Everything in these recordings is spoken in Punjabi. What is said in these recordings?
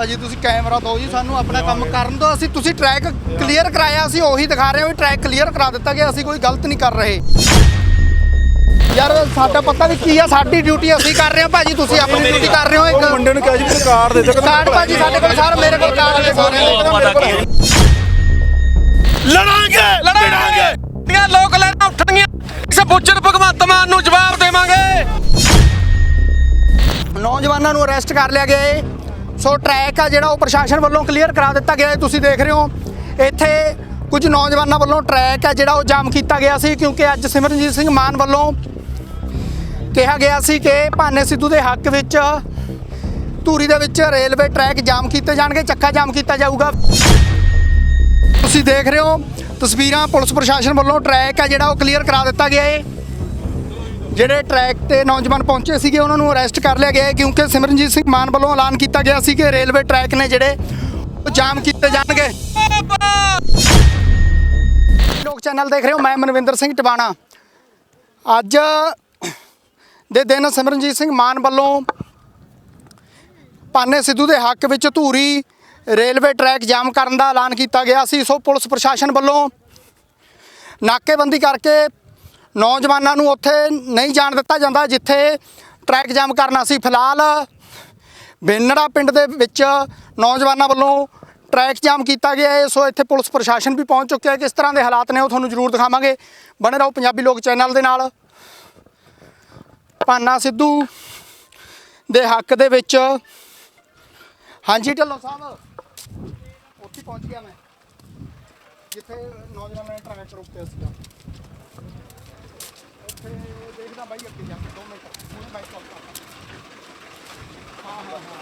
ਭਾਜੀ ਤੁਸੀਂ ਕੈਮਰਾ ਦਿਓ ਜੀ ਸਾਨੂੰ ਆਪਣਾ ਕੰਮ ਕਰਨ ਦਿਓ। ਅਸੀਂ ਤੁਸੀਂ ਟਰੈਕ ਕਲੀਅਰ ਕਰਾਇਆ ਅਸੀਂ ਉਹੀ ਦਿਖਾ ਰਹੇ ਹਾਂ ਵੀ ਟਰੈਕ ਕਲੀਅਰ ਕਰਾ ਦਿੱਤਾ ਗਿਆ ਅਸੀਂ ਕੋਈ ਗਲਤ ਨਹੀਂ ਕਰ ਰਹੇ। ਯਾਰ ਸਾਡਾ ਪਤਾ ਵੀ ਕੀ ਆ ਸਾਡੀ ਡਿਊਟੀ ਅਸੀਂ ਕਰ ਰਹੇ ਹਾਂ। ਭਾਜੀ ਤੁਸੀਂ ਆਪਣੀ ਡਿਊਟੀ ਕਰ ਰਹੇ ਹੋ ਇੱਕ। ਮੁੰਡੇ ਨੂੰ ਕਿਹਾ ਜੀ ਮੈਨੂੰ ਕਾਰਡ ਦੇ ਦਿਓ ਕਾਰਡ ਭਾਜੀ ਸਾਡੇ ਕੋਲ ਸਾਰ ਮੇਰੇ ਕੋਲ ਕਾਰਡ ਨੇ ਸਾਰੇ। ਲੜਾਂਗੇ ਲੜਾਂਗੇ। ਦੀਆਂ ਲੋਕ ਲੈਣਾ ਉੱਠਣਗੀਆਂ। ਕਿਸੇ ਬੁੱਚੜ ਭਗਵੰਤ ਮਾਨ ਨੂੰ ਜਵਾਬ ਦੇਵਾਂਗੇ। ਨੌਜਵਾਨਾਂ ਨੂੰ ਅਰੈਸਟ ਕਰ ਲਿਆ ਗਿਆ ਹੈ ਸੋ ਟਰੈਕ ਆ ਜਿਹੜਾ ਉਹ ਪ੍ਰਸ਼ਾਸਨ ਵੱਲੋਂ ਕਲੀਅਰ ਕਰਾ ਦਿੱਤਾ ਗਿਆ ਹੈ। ਤੁਸੀਂ ਦੇਖ ਰਹੇ ਹੋ, ਇੱਥੇ ਕੁਝ ਨੌਜਵਾਨਾਂ ਵੱਲੋਂ ਟਰੈਕ ਆ ਜਿਹੜਾ ਉਹ ਜਾਮ ਕੀਤਾ ਗਿਆ ਸੀ, ਕਿਉਂਕਿ ਅੱਜ ਸਿਮਰਨਜੀਤ ਸਿੰਘ ਮਾਨ ਵੱਲੋਂ ਕਿਹਾ ਗਿਆ ਸੀ ਕਿ ਭਾਨੇ ਸਿੱਧੂ ਦੇ ਹੱਕ ਵਿੱਚ ਧੂਰੀ ਦੇ ਵਿੱਚ ਰੇਲਵੇ ਟਰੈਕ ਜਾਮ ਕੀਤੇ ਜਾਣਗੇ, ਚੱਕਾ ਜਾਮ ਕੀਤਾ ਜਾਊਗਾ। ਤੁਸੀਂ ਦੇਖ ਰਹੇ ਹੋ, ਤਸਵੀਰਾਂ ਪੁਲਿਸ ਪ੍ਰਸ਼ਾਸਨ ਵੱਲੋਂ ਟਰੈਕ ਆ ਜਿਹੜਾ ਉਹ ਕਲੀਅਰ ਕਰਾ ਦਿੱਤਾ ਗਿਆ ਹੈ ਜਿਹੜੇ ਟਰੈਕ ਤੇ ਨੌਜਵਾਨ ਪਹੁੰਚੇ ਸੀਗੇ, ਉਹਨਾਂ ਨੂੰ ਅਰੈਸਟ ਕਰ ਲਿਆ ਗਿਆ ਹੈ ਕਿਉਂਕਿ ਸਿਮਰਨਜੀਤ ਸਿੰਘ ਮਾਨ ਵੱਲੋਂ ਐਲਾਨ ਕੀਤਾ ਗਿਆ ਸੀ ਕਿ ਰੇਲਵੇ ਟਰੈਕ ਨੇ ਜਿਹੜੇ ਉਹ ਜਾਮ ਕੀਤੇ ਜਾਣਗੇ। ਲੋਕ ਚੈਨਲ ਦੇਖ ਰਹੇ ਹੋ, ਮੈਂ ਮਨਵਿੰਦਰ ਸਿੰਘ ਟਿਵਾਣਾ। ਅੱਜ ਦੇ ਦਿਨ ਸਿਮਰਨਜੀਤ ਸਿੰਘ ਮਾਨ ਵੱਲੋਂ ਪਾਨੇ ਸਿੱਧੂ ਦੇ ਹੱਕ ਵਿੱਚ ਧੂਰੀ ਰੇਲਵੇ ਟਰੈਕ ਜਾਮ ਕਰਨ ਦਾ ਐਲਾਨ ਕੀਤਾ ਗਿਆ ਸੀ। ਸੋ ਪੁਲਿਸ ਪ੍ਰਸ਼ਾਸਨ ਵੱਲੋਂ ਨਾਕੇਬੰਦੀ ਕਰਕੇ ਨੌਜਵਾਨਾਂ ਨੂੰ ਉੱਥੇ ਨਹੀਂ ਜਾਣ ਦਿੱਤਾ ਜਾਂਦਾ, ਜਿੱਥੇ ਟਰੈਕ ਜਾਮ ਕਰਨਾ ਸੀ ਫਿਲਹਾਲ। ਬੇਨੜਾ ਪਿੰਡ ਦੇ ਵਿੱਚ ਨੌਜਵਾਨਾਂ ਵੱਲੋਂ ਟਰੈਕ ਜਾਮ ਕੀਤਾ ਗਿਆ ਹੈ। ਸੋ ਇੱਥੇ ਪੁਲਿਸ ਪ੍ਰਸ਼ਾਸਨ ਵੀ ਪਹੁੰਚ ਚੁੱਕਿਆ ਹੈ। ਕਿਸ ਤਰ੍ਹਾਂ ਦੇ ਹਾਲਾਤ ਨੇ ਉਹ ਤੁਹਾਨੂੰ ਜ਼ਰੂਰ ਦਿਖਾਵਾਂਗੇ। ਬਣੇ ਰਹੋ ਪੰਜਾਬੀ ਲੋਕ ਚੈਨਲ ਦੇ ਨਾਲ। ਪਾਨਾ ਸਿੱਧੂ ਦੇ ਹੱਕ ਦੇ ਵਿੱਚ। ਹਾਂਜੀ, ਢੱਲੋ ਸਾਹਿਬ। ਉੱਥੇ ਪਹੁੰਚ ਗਿਆ ਮੈਂ। ਜਿੱਥੇ ਨੌਜਵਾਨਾਂ ਨੇ ਟਰੈਕ ਰੋਕਿਆ ਸੀਗਾ। ਉੱਥੇ ਦੇਖਦਾ ਬਾਈ ਅੱਗੇ ਜਾ ਕੇ 2 ਮਿੰਟ ਹੁਣੇ ਬਾਈਕ ਕਾਲ ਕਰਦਾ ਹਾਂ ਹਾਂ ਹਾਂ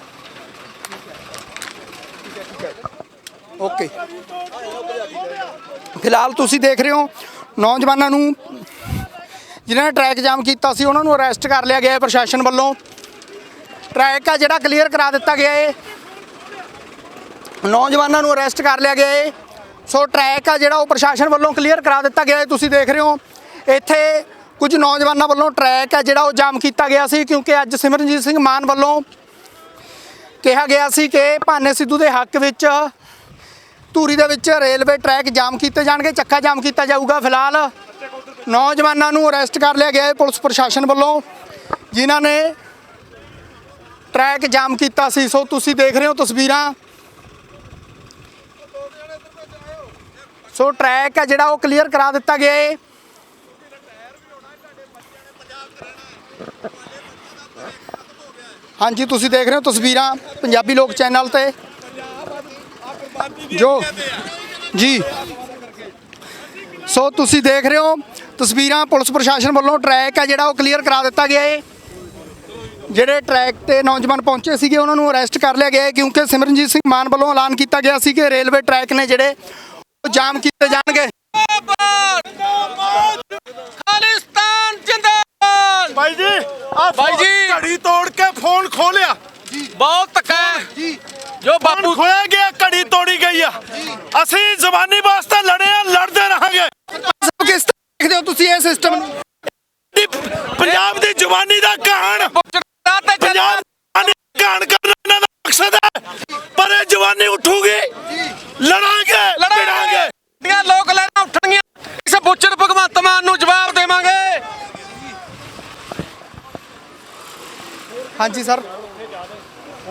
ਠੀਕ ਹੈ ਠੀਕ ਹੈ ਠੀਕ ਹੈ ਓਕੇ। ਫਿਲਹਾਲ ਤੁਸੀਂ ਦੇਖ ਰਹੇ ਹੋ ਨੌਜਵਾਨਾਂ ਨੂੰ ਜਿਨ੍ਹਾਂ ਨੇ ਟਰੈਕ ਜਾਮ ਕੀਤਾ ਸੀ, ਉਹਨਾਂ ਨੂੰ ਅਰੈਸਟ ਕਰ ਲਿਆ ਗਿਆ ਹੈ ਪ੍ਰਸ਼ਾਸਨ ਵੱਲੋਂ। ਟਰੈਕ ਆ ਜਿਹੜਾ ਕਲੀਅਰ ਕਰਾ ਦਿੱਤਾ ਗਿਆ ਹੈ ਨੌਜਵਾਨਾਂ ਨੂੰ ਅਰੈਸਟ ਕਰ ਲਿਆ ਗਿਆ ਹੈ ਸੋ ਟਰੈਕ ਆ ਜਿਹੜਾ ਉਹ ਪ੍ਰਸ਼ਾਸਨ ਵੱਲੋਂ ਕਲੀਅਰ ਕਰਾ ਦਿੱਤਾ ਗਿਆ ਹੈ ਤੁਸੀਂ ਦੇਖ ਰਹੇ ਹੋ ਇੱਥੇ ਕੁਝ ਨੌਜਵਾਨਾਂ ਵੱਲੋਂ ਟਰੈਕ ਹੈ ਜਿਹੜਾ ਉਹ ਜਾਮ ਕੀਤਾ ਗਿਆ ਸੀ ਕਿਉਂਕਿ ਅੱਜ ਸਿਮਰਨਜੀਤ ਸਿੰਘ ਮਾਨ ਵੱਲੋਂ ਕਿਹਾ ਗਿਆ ਸੀ ਕਿ ਭਾਨੇ ਸਿੱਧੂ ਦੇ ਹੱਕ ਵਿੱਚ ਧੂਰੀ ਦੇ ਵਿੱਚ ਰੇਲਵੇ ਟਰੈਕ ਜਾਮ ਕੀਤੇ ਜਾਣਗੇ, ਚੱਕਾ ਜਾਮ ਕੀਤਾ ਜਾਊਗਾ ਫਿਲਹਾਲ। ਨੌਜਵਾਨਾਂ ਨੂੰ ਅਰੈਸਟ ਕਰ ਲਿਆ ਗਿਆ ਹੈ ਪੁਲਿਸ ਪ੍ਰਸ਼ਾਸਨ ਵੱਲੋਂ, ਜਿਨ੍ਹਾਂ ਨੇ ਟਰੈਕ ਜਾਮ ਕੀਤਾ ਸੀ। ਸੋ ਤੁਸੀਂ ਦੇਖ ਰਹੇ ਹੋ ਤਸਵੀਰਾਂ। ਸੋ ਟਰੈਕ ਹੈ ਜਿਹੜਾ ਉਹ ਕਲੀਅਰ ਕਰਾ ਦਿੱਤਾ ਗਿਆ ਹੈ। ਹਾਂਜੀ, ਤੁਸੀਂ ਦੇਖ ਰਹੇ ਹੋ ਤਸਵੀਰਾਂ ਪੰਜਾਬੀ ਲੋਕ ਚੈਨਲ ਤੇ। ਜੋ ਜੀ। ਸੋ ਤੁਸੀਂ ਦੇਖ ਰਹੇ ਹੋ ਤਸਵੀਰਾਂ ਪੁਲਿਸ ਪ੍ਰਸ਼ਾਸਨ ਵੱਲੋਂ ਟਰੈਕ ਆ ਜਿਹੜਾ ਉਹ ਕਲੀਅਰ ਕਰਾ ਦਿੱਤਾ ਗਿਆ ਹੈ ਜਿਹੜੇ ਟਰੈਕ ਤੇ ਨੌਜਵਾਨ ਪਹੁੰਚੇ ਸੀਗੇ, ਉਹਨਾਂ ਨੂੰ ਅਰੈਸਟ ਕਰ ਲਿਆ ਗਿਆ ਹੈ ਕਿਉਂਕਿ ਸਿਮਰਨਜੀਤ ਸਿੰਘ ਮਾਨ ਵੱਲੋਂ ਐਲਾਨ ਕੀਤਾ ਗਿਆ ਸੀ ਕਿ ਰੇਲਵੇ ਟਰੈਕ ਨੇ ਜਿਹੜੇ ਉਹ ਜਾਮ ਕੀਤੇ ਜਾਣਗੇ। ਭਾਈ ਜੀ ਆ ਬਾਈ ਜੀ। ਘੜੀ ਤੋੜ ਕੇ ਫੋਨ ਖੋਲਿਆ। ਬਹੁਤ ਧੱਕਾ ਹੈ। ਜੀ। ਬਾਪੂ ਖੋਇਆ ਗਿਆ ਘੜੀ ਤੋੜੀ ਗਈ ਆ। ਅਸੀਂ ਜ਼ਮਾਨੀ ਵਾਸਤੇ ਲੜੇ ਆ ਲੜਦੇ ਰਹਾਂਗੇ। ਸਭ ਕਿਸ ਤਰ੍ਹਾਂ ਦੇਖਦੇ ਹੋ ਤੁਸੀਂ ਇਹ ਸਿਸਟਮ ਨੂੰ? ਦੀ ਪੰਜਾਬ ਦੀ ਜਵਾਨੀ ਦਾ ਕਹਾਣ ਤੇ ਪੰਜਾਬ ਦੀ ਕਹਾਣ ਕਰਨਾ ਇਹਨਾਂ ਦਾ ਮਕਸਦ ਹੈ। ਪਰ ਇਹ ਜਵਾਨੀ ਉੱਠੂਗੀ। ਲੜਾਂਗੇ ਲੜਾਂਗੇ ਦੀਆਂ ਲੋਕ ਲੈਣਾ ਉੱਠਣਗੀਆਂ ਕਿਸੇ ਬੁੱਚੜ ਭਗਵੰਤ ਮਾਨ ਨੂੰ ਜਵਾਬ ਦੇਵਾਂਗੇ ਹਾਂਜੀ ਸਰ।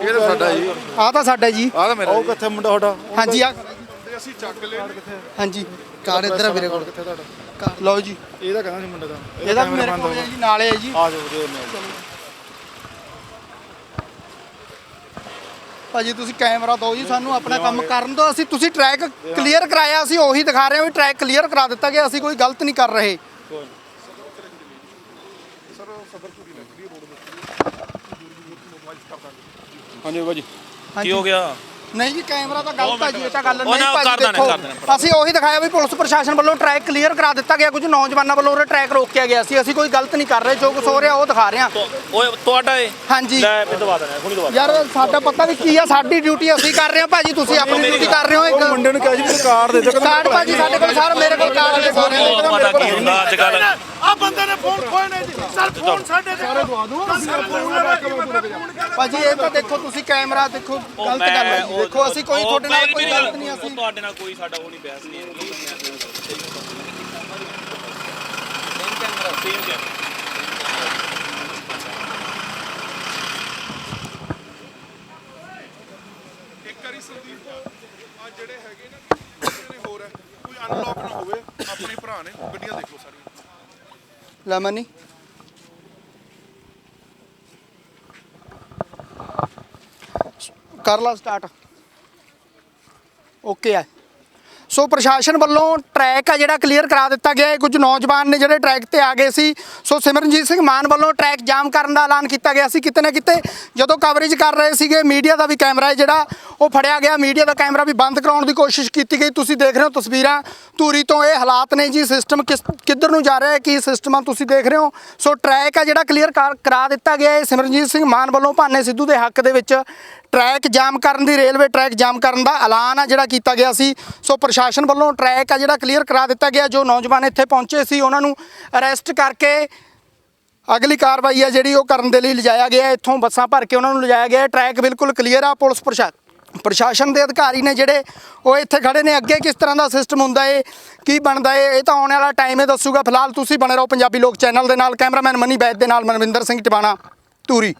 ਇਹ ਤਾਂ ਸਾਡਾ ਜੀ। ਆਹ ਤਾਂ ਸਾਡਾ ਜੀ। ਆਹ ਤਾਂ ਮੇਰਾ ਉਹ ਕਿੱਥੇ ਮੁੰਡਾ ਤੁਹਾਡਾ? ਹਾਂਜੀ ਆ। ਅਸੀਂ ਚੱਕ ਲਿਆ ਹਾਂਜੀ ਕਾਰ ਇੱਧਰ ਆ ਵੀਰੇ ਕੋਲ। ਕਿੱਥੇ ਤੁਹਾਡਾ? ਲਓ ਜੀ। ਇਹਦਾ ਕਹਿੰਦਾ ਸੀ ਮੁੰਡੇ ਦਾ। ਇਹਦਾ ਮੇਰੇ ਕੋਲ ਹੈ ਜੀ ਨਾਲੇ ਹੈ ਜੀ। ਆ ਜਾਓ ਦੇ ਭਾਜੀ ਤੁਸੀਂ ਕੈਮਰਾ ਦਿਓ ਜੀ ਸਾਨੂੰ ਆਪਣਾ ਕੰਮ ਕਰਨ ਦਿਓ। ਅਸੀਂ ਤੁਸੀਂ ਟਰੈਕ ਕਲੀਅਰ ਕਰਾਇਆ ਅਸੀਂ ਉਹੀ ਦਿਖਾ ਰਹੇ ਹਾਂ ਵੀ ਟਰੈਕ ਕਲੀਅਰ ਕਰਾ ਦਿੱਤਾ ਗਿਆ ਅਸੀਂ ਕੋਈ ਗਲਤ ਨਹੀਂ ਕਰ ਰਹੇ। ਹਾਂਜੀ ਬਾਬਾ ਜੀ। ਕੀ ਹੋ ਗਿਆ? ਨਹੀਂ ਜੀ ਕੈਮਰਾ ਤਾਂ ਗਲਤ ਆ ਜੀ ਇਹ ਤਾਂ ਗੱਲ ਨਹੀਂ ਭਾਜੀ ਕਰ ਦੇਣਾ, ਦੇਖੋ ਕਰ ਦੇਣਾ। ਅਸੀਂ ਉਹੀ ਦਿਖਾਇਆ ਵੀ ਪੁਲਿਸ ਪ੍ਰਸ਼ਾਸਨ ਵੱਲੋਂ ਟਰੈਕ ਕਲੀਅਰ ਕਰਾ ਦਿੱਤਾ ਗਿਆ ਕੁਝ ਨੌਜਵਾਨਾਂ ਵੱਲੋਂ ਉਹ ਟਰੈਕ ਰੋਕਿਆ ਗਿਆ ਸੀ। ਅਸੀਂ ਕੋਈ ਗਲਤ ਨਹੀਂ ਕਰ ਰਹੇ ਜੋ ਕੁਝ ਹੋ ਰਿਹਾ ਉਹ ਦਿਖਾ ਰਹੇ ਹਾਂ। ਓਏ ਤੁਹਾਡਾ ਏ ਹਾਂਜੀ। ਲੈ ਇਹ ਦਵਾ ਦੇਣਾ ਹੁਣੀ ਦਵਾ ਯਾਰ ਸਾਡਾ ਪਤਾ ਵੀ ਕੀ ਆ ਸਾਡੀ ਡਿਊਟੀ ਅਸੀਂ ਕਰ ਰਹੇ ਹਾਂ ਭਾਜੀ ਤੁਸੀਂ ਆਪਣੀ ਡਿਊਟੀ ਕਰ ਰਹੇ ਹੋ ਉਹ ਇੱਕ। ਮੁੰਡੇ ਨੂੰ ਕਿਹਾ ਜੀ ਮੈਨੂੰ ਦੇ ਦਿਓ ਕਾਰਡ ਭਾਜੀ ਸਾਡੇ ਕੋਲ ਸਾਰਾ ਮੇਰੇ ਕੋਲ ਕਾਰਡ ਨੇ ਸਾਰੇ ਪਤਾ ਕੀ ਹੁੰਦਾ ਅੱਜ ਕੱਲ ਆ ਬੰਦੇ ਨੇ ਫੋਨ ਖੋਏ ਨੇ ਜੀ। ਸਰ ਫੋਨ ਸਾਡੇ ਦੇ ਸਾਰੇ ਦਵਾ ਦੂੰ ਭਾਜੀ ਇਹ ਤਾਂ ਦੇਖੋ ਤੁਸੀਂ ਕੈਮਰਾ ਦੇਖੋ ਗਲਤ ਗੱਲ ਹੈ। ਦੇਖੋ ਅਸੀਂ ਕੋਈ ਤੁਹਾਡੇ ਨਾਲ ਕੋਈ ਗਲਤ ਨਹੀਂ ਅਸੀਂ ਤੁਹਾਡੇ ਨਾਲ ਕੋਈ ਸਾਡਾ ਉਹ ਨਹੀਂ ਬਹਿਸ ਨਹੀਂ ਸੇਮ ਕੈਮਰਾ ਇੱਕ ਵਾਰੀ ਸੰਦੀਪ ਆ ਜਿਹੜੇ ਹੈਗੇ ਨਾ ਦੂਸਰੇ ਨੇ ਹੋਰ ਹੈ ਕੋਈ ਅਨਲੌਕ ਨਾ ਹੋਵੇ ਆਪਣੇ ਭਰਾ ਨੇ ਗੱਡੀਆਂ ਦੇਖ। ਲਓ ਸਾਰੀਆਂ ਕਰ ਲਾ ਸਟਾਰਟ ਓਕੇ ਆ ਸੋ ਪ੍ਰਸ਼ਾਸਨ ਵੱਲੋਂ ਟਰੈਕ ਆ ਜਿਹੜਾ ਕਲੀਅਰ ਕਰਾ ਦਿੱਤਾ ਗਿਆ। ਹੈ ਕੁਝ ਨੌਜਵਾਨ ਨੇ ਜਿਹੜੇ ਟਰੈਕ ਤੇ ਆ ਗਏ ਸੀ। ਸੋ ਸਿਮਰਨਜੀਤ ਸਿੰਘ ਮਾਨ ਵੱਲੋਂ ਟਰੈਕ ਜਾਮ ਕਰਨ ਦਾ ਐਲਾਨ ਕੀਤਾ ਗਿਆ ਸੀ। ਕਿਤੇ ਨਾ ਕਿਤੇ ਜਦੋਂ ਕਵਰੇਜ ਕਰ ਰਹੇ ਸੀਗੇ, ਮੀਡੀਆ ਦਾ ਵੀ ਕੈਮਰਾ ਹੈ ਜਿਹੜਾ, ਉਹ ਫੜਿਆ ਗਿਆ। ਮੀਡੀਆ ਦਾ ਕੈਮਰਾ ਵੀ ਬੰਦ ਕਰਾਉਣ ਦੀ ਕੋਸ਼ਿਸ਼ ਕੀਤੀ ਗਈ। ਤੁਸੀਂ ਦੇਖ ਰਹੇ ਹੋ ਤਸਵੀਰਾਂ। ਧੂਰੀ ਤੋਂ ਇਹ ਹਾਲਾਤ ਨੇ ਜੀ। ਸਿਸਟਮ ਕਿਸ, ਕਿੱਧਰ ਨੂੰ ਜਾ ਰਿਹਾ ਹੈ, ਕੀ ਸਿਸਟਮ ਆ, ਤੁਸੀਂ ਦੇਖ ਰਹੇ ਹੋ। ਸੋ ਟਰੈਕ ਆ ਜਿਹੜਾ ਕਲੀਅਰ ਕਰਾ ਦਿੱਤਾ ਗਿਆ। ਹੈ ਸਿਮਰਨਜੀਤ ਸਿੰਘ ਮਾਨ ਵੱਲੋਂ ਭਾਨੇ ਸਿੱਧੂ ਦੇ ਹੱਕ ਦੇ ਵਿੱਚ ਟਰੈਕ ਜਾਮ ਕਰਨ ਦੀ, ਰੇਲਵੇ ਟਰੈਕ ਜਾਮ ਕਰਨ ਦਾ ਐਲਾਨ ਆ ਜਿਹੜਾ ਕੀਤਾ ਗਿਆ ਸੀ। ਸੋ ਪ੍ਰਸ਼ਾਸਨ ਵੱਲੋਂ ਟਰੈਕ ਆ ਜਿਹੜਾ ਕਲੀਅਰ ਕਰਾ ਦਿੱਤਾ ਗਿਆ, ਜੋ ਨੌਜਵਾਨ ਇੱਥੇ ਪਹੁੰਚੇ ਸੀ, ਉਹਨਾਂ ਨੂੰ ਅਰੈਸਟ ਕਰਕੇ ਅਗਲੀ ਕਾਰਵਾਈ ਆ ਜਿਹੜੀ ਉਹ ਕਰਨ ਦੇ ਲਈ ਲਿਜਾਇਆ ਗਿਆ। ਇੱਥੋਂ ਬੱਸਾਂ ਭਰ ਕੇ ਉਹਨਾਂ ਨੂੰ ਲਿਜਾਇਆ ਗਿਆ। ਟਰੈਕ ਬਿਲਕੁਲ ਕਲੀਅਰ ਆ, ਪੁਲਿਸ ਪ੍ਰਸ਼ਾ, ਪ੍ਰਸ਼ਾਸਨ ਦੇ ਅਧਿਕਾਰੀ ਨੇ ਜਿਹੜੇ ਉਹ ਇੱਥੇ ਖੜੇ ਨੇ। ਅੱਗੇ ਕਿਸ ਤਰ੍ਹਾਂ ਦਾ ਸਿਸਟਮ ਹੁੰਦਾ ਏ, ਕੀ ਬਣਦਾ ਏ, ਇਹ ਤਾਂ ਆਉਣ ਵਾਲਾ ਟਾਈਮ ਹੀ ਦੱਸੂਗਾ। ਫਿਲਹਾਲ ਤੁਸੀਂ ਬਣੇ ਰਹੋ ਪੰਜਾਬੀ ਲੋਕ ਚੈਨਲ ਦੇ ਨਾਲ। ਕੈਮਰਾਮੈਨ ਮਨੀ ਬੈਦ ਦੇ ਨਾਲ ਮਨਵਿੰਦਰ ਸਿੰਘ ਟਿਵਾਣਾ, ਧੂਰੀ।